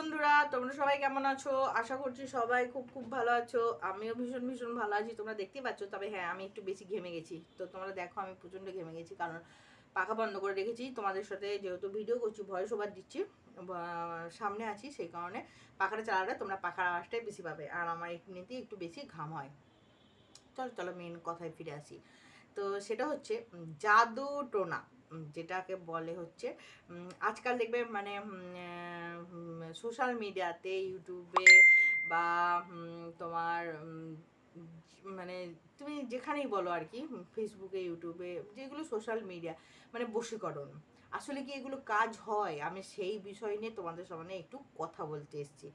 বন্ধুরা, তোমরা সবাই কেমন আছো? আশা করছি সবাই খুব খুব ভালো আছো। আমিও ভীষণ ভীষণ ভালো আছি। তোমরা দেখতেই পাচ্ছ, তবে হ্যাঁ আমি একটু বেশি ঘেমে গেছি। তো তোমরা দেখো, আমি প্রচণ্ড ঘেমে গেছি, কারণ পাখা বন্ধ করে রেখেছি। তোমাদের সাথে যেহেতু ভিডিও করছি ভয়েস ওভার দিচ্ছি সামনে আছি, সেই কারণে পাখাটা চালালে তোমরা পাখার আওয়াজটাই বেশি পাবে, আর আমার এমনিতেই একটু বেশি ঘাম হয়। চলো চলো মেন কথায় ফিরে আসি। তো সেটা হচ্ছে জাদু টোনা। যেটাকে বলে হচ্ছে আজকাল দেখবে মানে সোশ্যাল মিডিয়াতে ইউটিউবে বা তোমার মানে তুমি যেখানেই বলো আর কি ফেসবুকে ইউটিউবে যেগুলো সোশ্যাল মিডিয়া মানে বশীকরণ। আসলে কি এগুলো কাজ হয়? আমি সেই বিষয় নিয়ে তোমাদের সামনে একটু কথা বলতে এসেছি।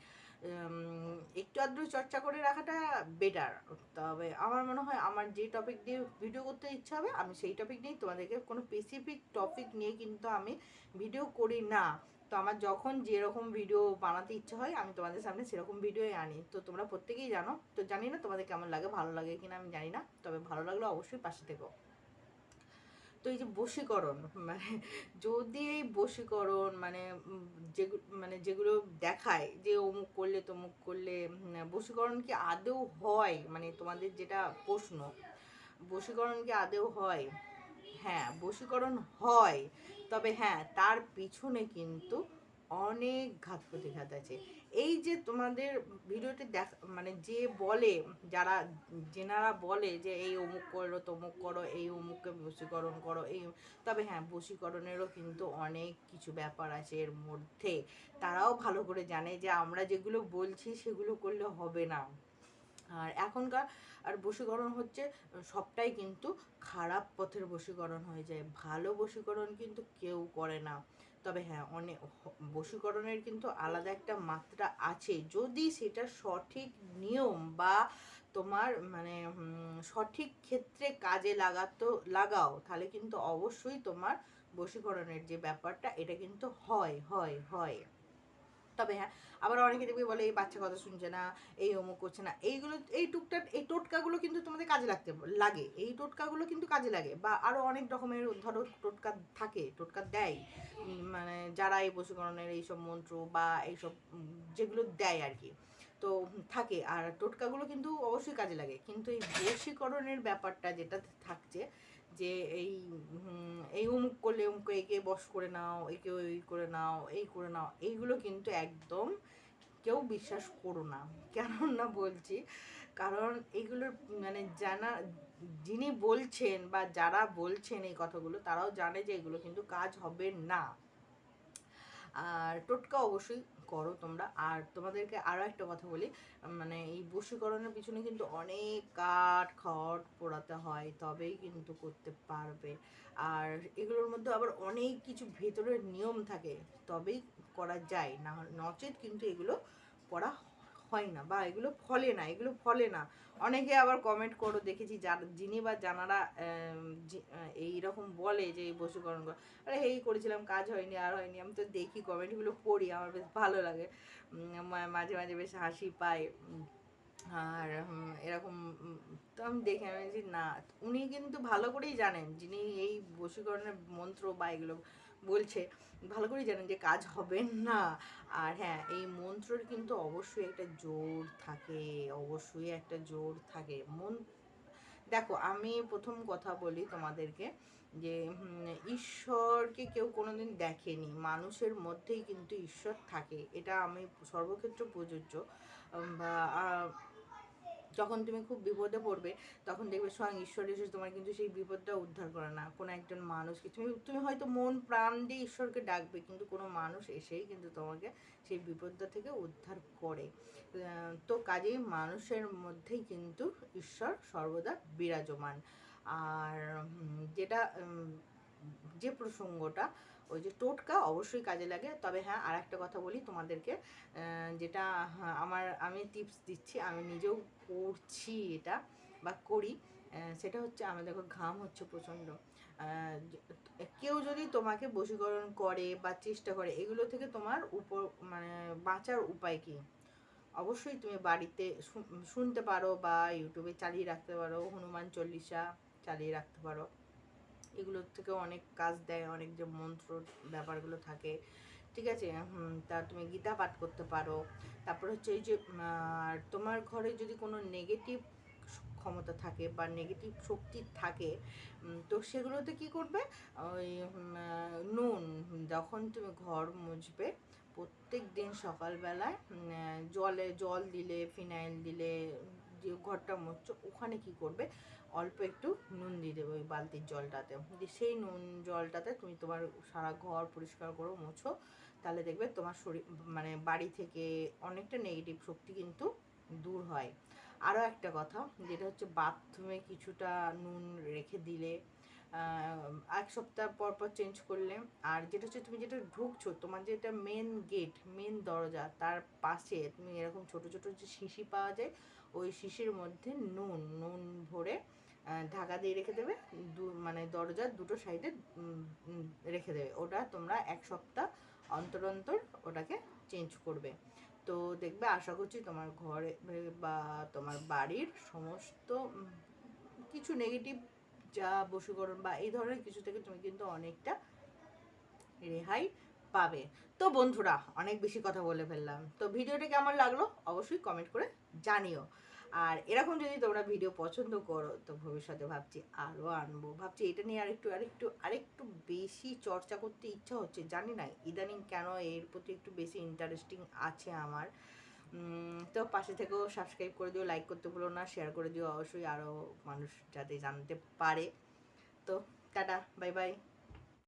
একটু আধটু চর্চা করে রাখাটা বেটার তবে আমার মনে হয় আমার যে টপিক দিয়ে ভিডিও করতে ইচ্ছা হবে, আমি সেই টপিক নিয়েই তোমাদেরকে কোনো স্পেসিফিক টপিক নিয়ে কিন্তু আমি ভিডিও করি না। তো আমার যখন যেরকম ভিডিও বানাতে ইচ্ছা হয়, আমি তোমাদের সামনে সেরকম ভিডিওই আনি। তো তোমরা প্রত্যেকেই জানো। তো জানি না তোমাদের কেমন লাগে, ভালো লাগে কিনা আমি জানি না। তবে ভালো লাগলে অবশ্যই পাশে থেকো। তো এই যে বশীকরণ মানে যদি এই বশীকরণ মানে যে মানে যেগুলো দেখায় যে অমুক করলে তমুক করলে বশীকরণ কি আদেও হয়? মানে তোমাদের যেটা প্রশ্ন, বশীকরণ কি আদেও হয়? হ্যাঁ বশীকরণ হয়। তবে হ্যাঁ তার পিছনে কিন্তু অনেক ঘাত প্রতিঘাত আছে এই যে তোমাদের ভিডিওতে দেখ মানে যে বলে, যারা যেনারা বলে যে এই অমুক করো তমুক করো, এই অমুককে বশীকরণ করো, এই তবে হ্যাঁ বশীকরণেরও কিন্তু অনেক কিছু ব্যাপার আছে এর মধ্যে। তারাও ভালো করে জানে যে আমরা যেগুলো বলছি সেগুলো করলে হবে না। আর এখনকার, আর বশীকরণ হচ্ছে, সবটাই কিন্তু খারাপ পথের বশীকরণ হয়ে যায়। ভালো বশীকরণ কিন্তু কেউ করে না। তবে হ্যাঁ অনেক বশীকরণের কিন্তু আলাদা একটা মাত্রা আছে। যদি সেটা সঠিক নিয়ম বা তোমার মানে সঠিক ক্ষেত্রে কাজে লাগাতো, লাগাও, তাহলে কিন্তু অবশ্যই তোমার বশীকরণের যে ব্যাপারটা, এটা কিন্তু হয় হয় হয়। তবে হ্যাঁ আবার অনেকে দেখবে বলে, এই বাচ্চা কথা শুনছে না, এই অমুক করছে না। এইগুলো, এই টুকটাক, এই টোটকাগুলো কিন্তু তোমাদের কাজে লাগতে লাগে। এই টোটকাগুলো কিন্তু কাজে লাগে। বা আরও অনেক রকমের, ধরো, টোটকা থাকে, টোটকা দেয়। মানে যারা এই বশীকরণের এইসব মন্ত্র বা এইসব যেগুলো দেয় আর কি, তো থাকে। আর টোটকাগুলো কিন্তু অবশ্যই কাজে লাগে। কিন্তু এই বশীকরণের ব্যাপারটা যেটা থাকছে যে এই এই অমুক করলে অমুক একে বস করে নাও, একে ওই করে নাও, এই করে নাও, এইগুলো কিন্তু একদম কেউ বিশ্বাস করো না। কেন না বলছি, কারণ এগুলোর মানে জানা, যিনি বলছেন বা যারা বলছেন এই কথাগুলো, তারাও জানে যে এগুলো কিন্তু কাজ হবে না। আর টোটকা অবশ্যই করো তোমরা। আর তোমাদেরকে আরও একটা কথা বলি মানে এই বশীকরণের পিছনে কিন্তু অনেক কাঠ খড় পোড়াতে হয়, তবেই কিন্তু করতে পারবে। আর এগুলোর মধ্যে আবার অনেক কিছু ভেতরের নিয়ম থাকে, তবেই করা যায়। না, নচেত কিন্তু এগুলো করা হয় না বা এগুলো ফলে না, এগুলো ফলে না। অনেকে আবার কমেন্ট করো, দেখেছি যার, যিনি বা জানারা এইরকম বলে যে এই বশীকরণ করা আরে এই করেছিলাম, কাজ হয়নি, আর হয়নি, আমি তো দেখি কমেন্টগুলো পড়ি, আমার বেশ ভালো লাগে। মাঝে মাঝে বেশ হাসি পায়। আর এরকম তো আমি দেখে আমি না। উনি কিন্তু ভালো করেই জানেন, যিনি এই বশীকরণের মন্ত্র বা এগুলো বলছে, ভালো করেই জানেন যে কাজ হবে না। আর হ্যাঁ এই মন্ত্রের কিন্তু অবশ্যই একটা জোর থাকে, অবশ্যই একটা জোর থাকে। মন, দেখো, আমি প্রথম কথা বলি তোমাদেরকে যে ঈশ্বরকে কেউ কোনোদিন দেখেনি। মানুষের মধ্যেই কিন্তু ঈশ্বর থাকে। এটা আমি সর্বক্ষেত্রে প্রযোজ্য। বা যখন তুমি খুব বিপদে পড়বে, তখন দেখবে স্বয়ং ঈশ্বর এসে তোমার কিন্তু সেই বিপদটা উদ্ধার করে না। কোনো একজন মানুষকে, তুমি তুমি হয়তো মন প্রাণ দিয়ে ঈশ্বরকে ডাকবে, কিন্তু কোনো মানুষ এসেই কিন্তু তোমাকে সেই বিপদটা থেকে উদ্ধার করে। তো কাজেই মানুষের মধ্যেই কিন্তু ঈশ্বর সর্বদা বিরাজমান। আর যেটা যে প্রসঙ্গটা ওই যে টোটকা অবশ্যই কাজে লাগে। তবে হ্যাঁ আর একটা কথা বলি তোমাদেরকে যেটা হ্যাঁ, আমার আমি টিপস দিচ্ছি আমি নিজেও করছি এটা বা করি সেটা হচ্ছে আমি দেখো ঘাম হচ্ছে প্রচণ্ড। কেউ যদি তোমাকে বশীকরণ করে বা চেষ্টা করে এগুলো থেকে তোমার উপর মানে বাঁচার উপায় কি? অবশ্যই তুমি বাড়িতে শুনতে পারো বা ইউটিউবে চালিয়ে রাখতে পারো হনুমান চল্লিশা চালিয়ে রাখতে পারো। এগুলোর থেকে অনেক কাজ দেয়, অনেক যে মন্ত্র ব্যাপারগুলো থাকে। ঠিক আছে? তা তুমি গীতা পাঠ করতে পারো। তারপর হচ্ছে এই যে তোমার ঘরে যদি কোনো নেগেটিভ ক্ষমতা থাকে বা নেগেটিভ শক্তি থাকে তো সেগুলোতে কি করবে? ওই নুন, যখন তুমি ঘর মুছবে প্রত্যেক দিন সকালবেলায় জলে জল দিলে, ফিনাইল দিলে যে ঘরটা মুছছো ওখানে কি করবে? অল্প একটু নুন দিয়ে দেবে ওই বালতির জলটাতে। দিয়ে সেই নুন জলটাতে তুমি তোমার সারা ঘর পরিষ্কার করো, মোছো। তাহলে দেখবে তোমার শরীর মানে বাড়ি থেকে অনেকটা নেগেটিভ শক্তি কিন্তু দূর হয়। আরও একটা কথা, যেটা হচ্ছে বাথরুমে কিছুটা নুন রেখে দিলে এক সপ্তাহ পর পর চেঞ্জ করলে, আর যেটা হচ্ছে তুমি যেটা ঢুকছো, তোমার যেটা মেন গেট মেন দরজা, তার পাশে তুমি এরকম ছোট ছোট যে শিশি পাওয়া যায় ওই শিশির মধ্যে নুন নুন ভরে ঢাকা দিয়ে রেখে দেবে। দু মানে দরজার দুটো সাইডে রেখে দেবে। ওটা তোমরা এক সপ্তাহ অন্তর অন্তর ওটাকে চেঞ্জ করবে। তো দেখবে, আশা করছি তোমার ঘরে, বা তোমার বাড়ির সমস্ত কিছু নেগেটিভ যা বশীকরণ বা এই ধরনের কিছু থেকে তুমি কিন্তু অনেকটা রেহাই পাবে। তো বন্ধুরা, অনেক বেশি কথা বলে ফেললাম। তো ভিডিওটা কেমন লাগল অবশ্যই কমেন্ট করে জানিও। আর এরকম যদি তোমরা ভিডিও পছন্দ করো, তো ভবিষ্যতে ভাবছি আরও আনব। ভাবছি এটা নিয়ে আরেকটু আরেকটু আরেকটু বেশি চর্চা করতে ইচ্ছা হচ্ছে, জানি না, ইদানিং কেন এর প্রতি একটু বেশি ইন্টারেস্টিং আছে আমার। তো পাশে থেকেও সাবস্ক্রাইব করে দিও লাইক করতে ভুলো না শেয়ার করে দিও। অবশ্যই আরও মানুষ যাতে জানতে পারে। তো টাটা বাই বাই